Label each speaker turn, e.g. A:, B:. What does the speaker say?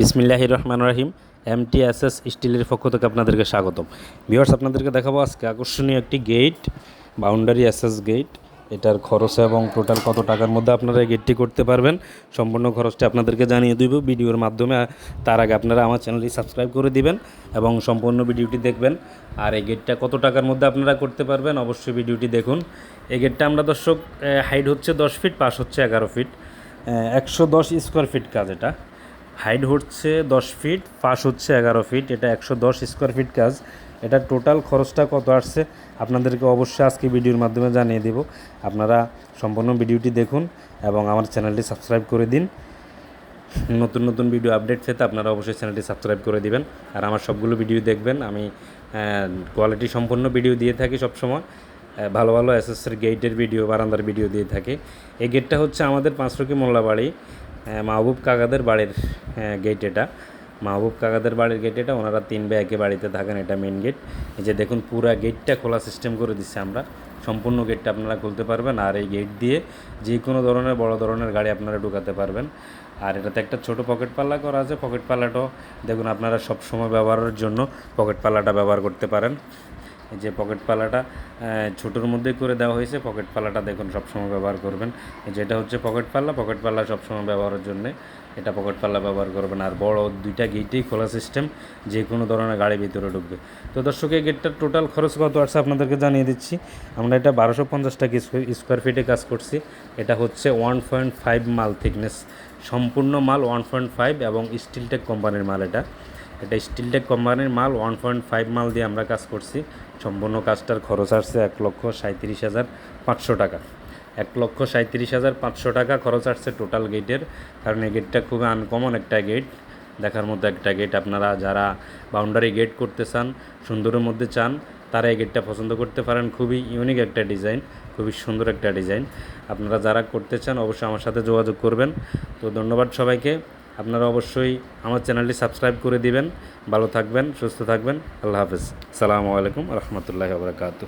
A: বিসমিল্লাহ রহমান রাহিম এস স্টিলের পক্ষ থেকে আপনাদেরকে স্বাগতম। ভিওয়ার্স আপনাদেরকে দেখাবো আজকে আকর্ষণীয় একটি গেট, বাউন্ডারি এসএস গেট। এটার খরচ এবং টোটাল কত টাকার মধ্যে আপনারা এই গেটটি করতে পারবেন, সম্পূর্ণ খরচটা আপনাদেরকে জানিয়ে দিব। ভিডিওর মাধ্যমে, তার আগে আপনারা আমার চ্যানেলটি সাবস্ক্রাইব করে দিবেন এবং সম্পূর্ণ ভিডিওটি দেখবেন। আর এই গেটটা কত টাকার মধ্যে আপনারা করতে পারবেন, অবশ্যই ভিডিওটি দেখুন। এই গেটটা আমরা, দর্শক হাইট হচ্ছে দশ ফিট পাশ হচ্ছে এগারো ফিট একশো দশ স্কোয়ার ফিট কাজ এটা। হাইট হচ্ছে দশ ফিট, পাশ হচ্ছে এগারো ফিট, এটা একশো দশ স্কোয়ার ফিট কাজ। এটা টোটাল খরচটা কত আসছে আপনাদেরকে অবশ্যই আজকে ভিডিওর মাধ্যমে জানিয়ে দেব। আপনারা সম্পূর্ণ ভিডিওটি দেখুন এবং আমার চ্যানেলটি সাবস্ক্রাইব করে দিন। নতুন নতুন ভিডিও আপডেট পেতে আপনারা অবশ্যই চ্যানেলটি সাবস্ক্রাইব করে দিবেন। আর আমার সবগুলো ভিডিও দেখবেন, আমি কোয়ালিটি সম্পন্ন ভিডিও দিয়ে থাকি সবসময়। ভালো ভালো এসএসের গেটের ভিডিও, বারান্দার ভিডিও দিয়ে থাকি। এই গেটটা হচ্ছে আমাদের পাঁচরকি মোল্লাবাড়ি। মাহবুব কাকাদের বাড়ির গেট এটা। মাহবুব কাকাদের বাড়ির গেট এটা, ওনারা তিন বে একে বাড়িতে থাকেন, এটা মেন গেট এই যে দেখুন, পুরা গেটটা খোলা সিস্টেম করে দিচ্ছে আমরা। সম্পূর্ণ গেটটা আপনারা খুলতে পারবেন, আর এই গেট দিয়ে যে কোনো ধরনের, বড় ধরনের গাড়ি আপনারা ঢুকাতে পারবেন। আর এটাতে একটা ছোট পকেট পাল্লা করা আছে। পকেট পাল্লাটাও দেখুন, আপনারা সব সময় ব্যবহারের জন্য পকেট পাল্লাটা ব্যবহার করতে পারেন। যে পকেট পাল্লাটা আহ, ছোটোর মধ্যে করে দেওয়া হয়েছে। পকেট পাল্লাটা দেখুন সবসময় ব্যবহার করবেন। যেটা হচ্ছে পকেট পাল্লা পকেট পাল্লা সবসময় ব্যবহারের জন্যে এটা পকেট পাল্লা ব্যবহার করবেন। আর বড় দুইটা গেটেই খোলা সিস্টেম যে কোনো ধরনের গাড়ি ভিতরে ঢুকবে। তো দর্শক এই গেটটার টোটাল খরচ কত আসছে আপনাদেরকে জানিয়ে দিচ্ছি। আমরা এটা বারোশো পঞ্চাশ টাকা স্কোয়ার ফিটে কাজ করছি। এটা হচ্ছে ওয়ান পয়েন্ট ফাইভ মাল থিকনেস সম্পূর্ণ মাল ওয়ান পয়েন্ট ফাইভ এবং স্টিলটেক কোম্পানির মাল এটা। এটা স্টিলটেক কোম্পানির মাল ওয়ান পয়েন্ট ফাইভ মাল দিয়ে আমরা কাজ করছি। সম্পূর্ণ কাজটার খরচ আসছে এক লক্ষ সাঁত্রিশ হাজার পাঁচশো টাকা। এক লক্ষ সাঁত্রিশ হাজার পাঁচশো টাকা খরচ আসছে টোটাল গেটের কারণ এই গেটটা খুবই আনকমন একটা গেট দেখার মতো একটা গেট আপনারা যারা বাউন্ডারি গেট করতে চান, সুন্দরের মধ্যে চান, তারা এই গেটটা পছন্দ করতে পারেন। খুবই ইউনিক একটা ডিজাইন খুবই সুন্দর একটা ডিজাইন আপনারা যারা করতে চান, অবশ্যই আমার সাথে যোগাযোগ করবেন। তো ধন্যবাদ সবাইকে। আপনারা অবশ্যই আমার চ্যানেলটি সাবস্ক্রাইব করে দিবেন। ভালো থাকবেন, সুস্থ থাকবেন। আল্লাহ হাফেজ। সালামু আলাইকুম রহমতুল্লাহ বরকাত